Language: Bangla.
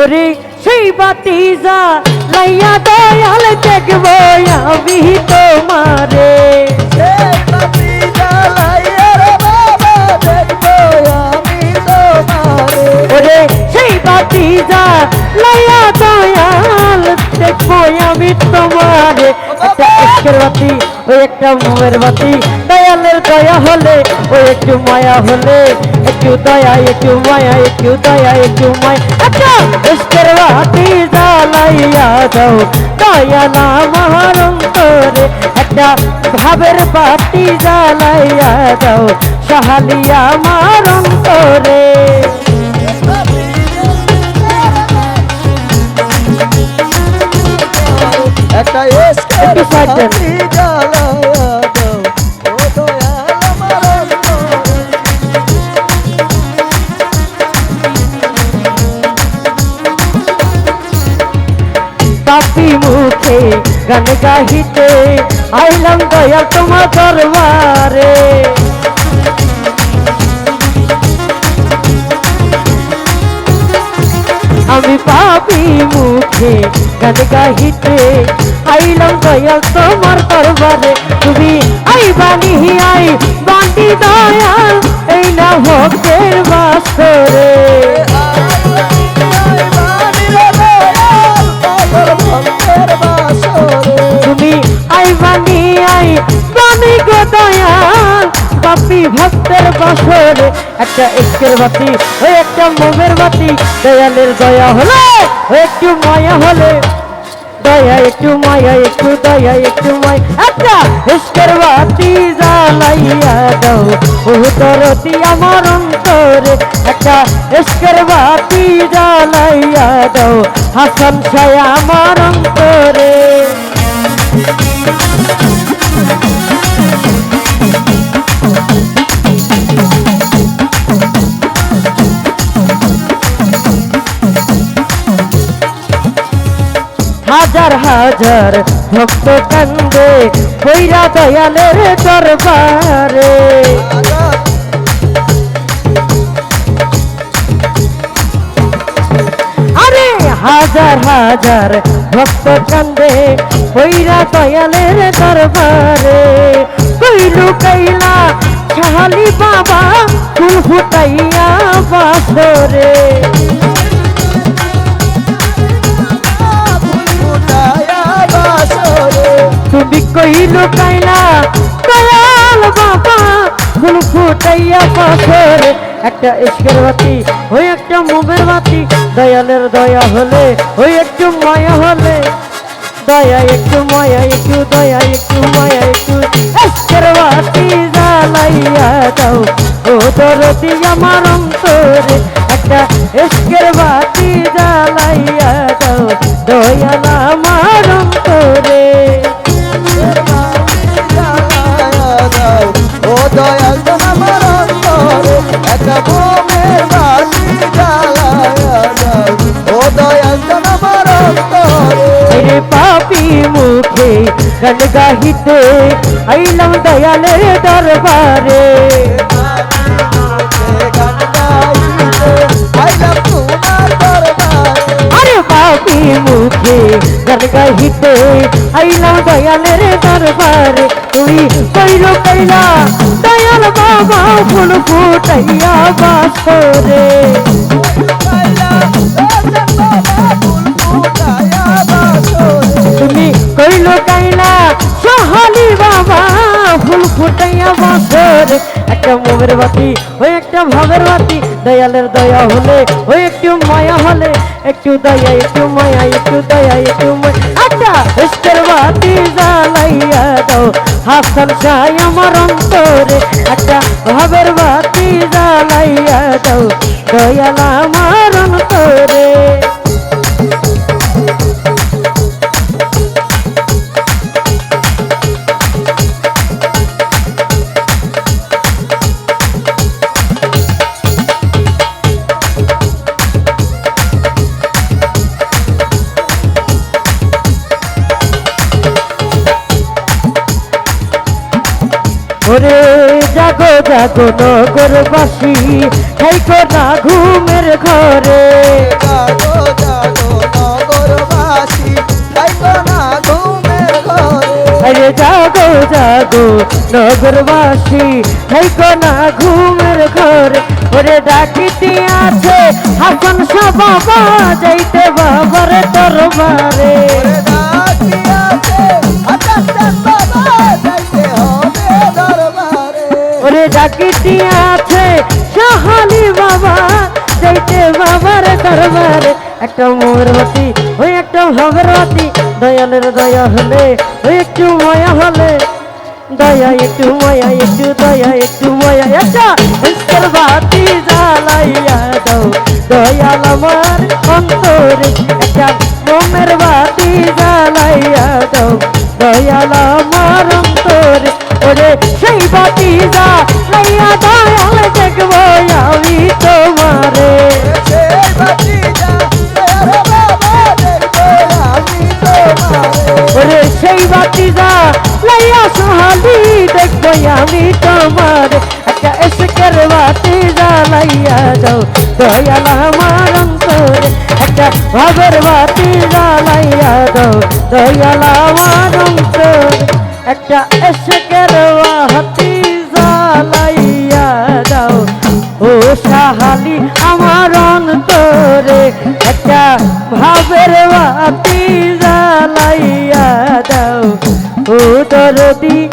ওরে সেই বাতি যা লাইয়া দয়াল দেখব আমি তোমারে। ওরে সেই বাতি যা লাইয়া দয়াল দেখব আমি তোমারে। একের বাতি, ওই একটা মোমের বাতি। দয়ালের দয়া হলে, ওই একটু মায়া হলে। একটু দয়া, একটু মায়া, একটু দয়া, একটু মায়া। একের বাতি জ্বালাইয়া দাও। দয়া না আমার অন্তরে, একটা ভাবের বাতি জ্বালাইয়া দাও। সাহালিয়া আমার অন্তরে। একটা এসকের। বাতি জ্বালাইয়া দাও ও দয়াল আমার পাপি মুখে গান গাহিতে আইলাম দয়া তোমার দরবারে আমি পাপি মুখে গান গাহিতে আইলাম দয়া তোমার দরবারে। তুমি আই বানি আই, বান্টি দয়াল, এই না ভক্তের বাসরে। একটা একের বাতি, ওই একটা মোমের বাতি। দয়ালের দয়া হলে একটু মায়া হলে। দয়া একটু মায়া, একটু দয়া, একটু মায়া। একটা ইস্কের বাতি জ্বালাইয়া দাও। বহুতরতি আমার অন্তরে। একটা ইস্কের বাতি জ্বালাইয়া দাও। হাসান ছায়া আমার অন্তরে। হাজার হাজার ভক্ত কান্দে কইরা দয়ালের দরবারে। আরে হাজার হাজার ভক্ত কান্দে কইরা দয়ালের দরবারে। কইলু কইলা ছাহালি বাবা ফুল ফুটাইয়া বাসরে তুমি কইলু দয়াল বাবা, ফুল ফুটাইয়া বাসরে একটা ইস্কের বাতি, ওই একটা মোমের বাতি, দয়ালের দয়া হলে, ওই একটু মায়া হলে, দয়া একটু মায়া, একটু দয়া, একটু মায়া, একটু ইস্কের বাতি জ্বালাইয়া দাও, ও দরদি আমার অন্তরে, একটা ইস্কের বাতি জ্বালাইয়া দাও, দয়াল আমার অন্তরে। গান গাহিতে আইলাম দয়ালের দরবারে গান গাইতে আইলাম তোমার দরবারে আরে পাপি মুখে গান গাহিতে আইলাম দয়ালের দরবারে তুই কইলো কইলা ফুটাইয়া একটা মোমের বাতি, ওই একটা ভাবের বাতি। দয়ালের দয়া হলে, ওই একটু মায়া হলে, একটু দয়া, একটু মায়া, একটু দয়া, একটু ইষ্টের বাতি জ্বালাইয়া দাও। হাসান সাই আমার অন্তরে একটা ভাবের বাতি জ্বালাইয়া দাও। দয়াল আমার ওরে জাগো জাগো নগর বাসি খাইকো না ঘুমের ঘরে। জাগো জাগো নগর বাসি খাইকো না ঘুমের ঘরে। আরে জাগো জাগো নগর বাসি খাইকো না ঘুমের ঘরে। ওরে ডাকিতে আছে হাসান সব বাবা যাইতে বাবার দরবারে। ওরে আছে শাহালি বাবা, যাইতে বাবার দরবারে। একটা মোমরবতী ওই একটা ভগরবতী দয়ালের দয়া হলে, ওই একটু মায়া হলে। দয়া একটু মায়া, একটু দয়া, একটু মায়া। একটা ইস্কের বাতি জ্বালাইয়া দাও। দয়াল আমার অন্তরে একটা মোমের বাতি জ্বালাইয়া দাও। দয়াল আমার অন্তরে, ওরে সেই বাতি জ্বালাইয়া দয়াল দেখব আমি তোমারে। ওরে সেই বাতি যা লাইয়া সোহালি দেখব আমি তোমার। একটা এসকের বাতি যা লাইয়া যাও দয়াল আমার অন্তরে। একটা ভাবের বাতি যা লাইয়া দাও দয়াল আমার অন্তরে। একটা এসকের আমার